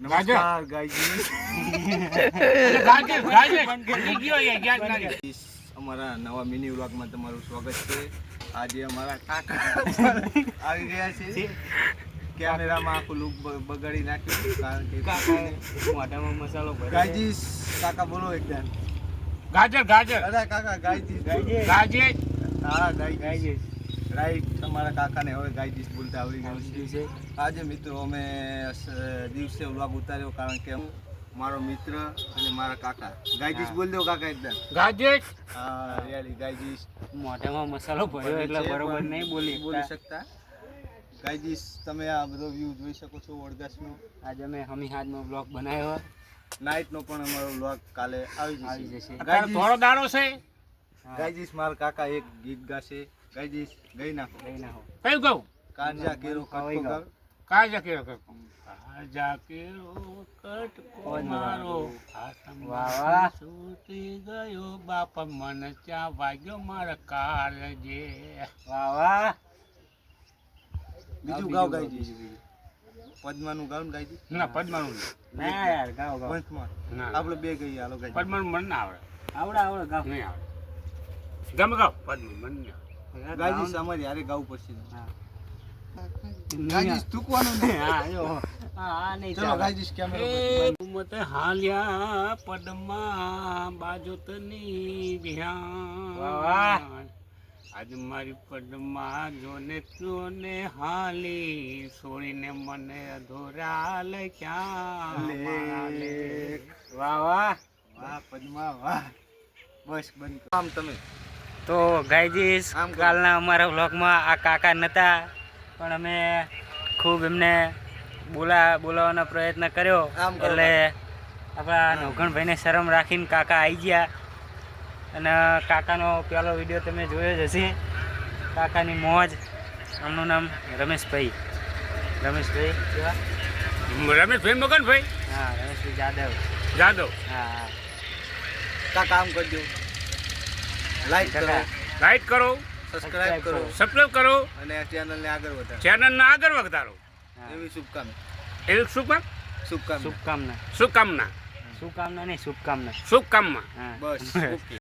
નમસ્કાર રહ્યું. અમારા નવા મિની વ્લોગમાં તમારું સ્વાગત છે. આજે અમારા કાકા આવી ગયા છે. કેમેરામાં આખું લુક બગાડી નાખ્યું કારણ કે મોઢામાં મસાલો ભરે ગાયજી કાકા બોલો એકદમ ગાજર ગાજર. અરે કાકા ગાયજી. ગાયજી. ગાજર હા ગાય ગાયજી. રાઈટ અમારા કાકાને હવે ગાયજી બોલતા આવડી ગયું છે. આજે મિત્રો અમે દિવસે વ્લોગ ઉતાર્યો કારણ કે હું મારો મિત્ર અને મારા કાકા. ગાયજીસ બોલ દો કાકા એકદમ. ગાજર? હા રિયાલી ગાયજીસ મોઢામાં મસાલો ભર્યો એટલે બરોબર નહીં બોલી બોલી શકતા. ગાય ગાયજીસ તમે આ બધો વ્યૂ જોઈ શકો છો વડગાસનો આજે અમે હમી હાથનો બ્લોગ બનાવ્યો નાઇટનો પણ અમારો વ્લોગ કાલે આવી આવી જશે. જશે. થોડો દાડો છે. હા, ગાયજીસ મારા કાકા એક ગીત ગાશે. ગાયજીસ ગઈ નાખો ગઈ નાખો કયું કહું કાજા કેરો કવાઈ કટકો કર કાજા કેરો કાજા કેરો કટકો મારો. વાવા સૂતી ગયો બાપ મન ચા વાગ્યો મારા કાળજે વાહ વાહ. બીજું ગાવ ગાયજીસ પદ્માનું ગાવ ને ગાયજીસ ના પદ્માનું. ના યાર ગાઓ ગાઓ પંચમાં ના આપણે બે ગઈ હાલો ગાયજીસ પદ્માનું મન ના આવડે. આવડે આવડે ગાઓ નહીં આવડે. ગમ ગાવ પદ્મા મન નહીં આવડે સમજ યારે ગાવું પડશે. હા. ગાયજીસ નહીં હા જો. મત હાલ્યા પદમાં બાજોતની વાહ, વાહ. આજ મારી પદમા જોને જોને હાલી છોડીને મને અધોરા લખ્યા લેખ. વાહ વાહ. વાહ પદમા વાહ. બસ બંધ આમ તમે. તો ગાયજીસ આમ કાલના અમારા વ્લોગમાં આ કાકા નહોતા પણ અમે ખૂબ એમને બોલા બોલાવવાનો પ્રયત્ન કર્યો. આમ એટલે આપણા નવઘણભાઈને શરમ રાખીને કાકા આવી ગયા. અને કાકાનો પહેલો વીડિયો તમે જોયો જ હશે. કાકાની મોજ. એમનું નામ રમેશભાઈ. રમેશભાઈ કેવા? રમેશભાઈ મગનભાઈ? હા રમેશભાઈ જાદવ. જાદવ. હા હા. કા કામ કરજો. લાઈક કરો. લાઈક કરો. સબસ્ક્રાઇબ કરો. સબસ્ક્રાઇબ કરો. અને આ ચેનલને આગળ વધારો. ચેનલને આગળ વધારો. એવી શુભકામના. એવી શું કામ શુભકામના. શુભકામના. શુભકામના. શુભકામના નહીં શુભકામના. શુભકામના. બસ ઓકે.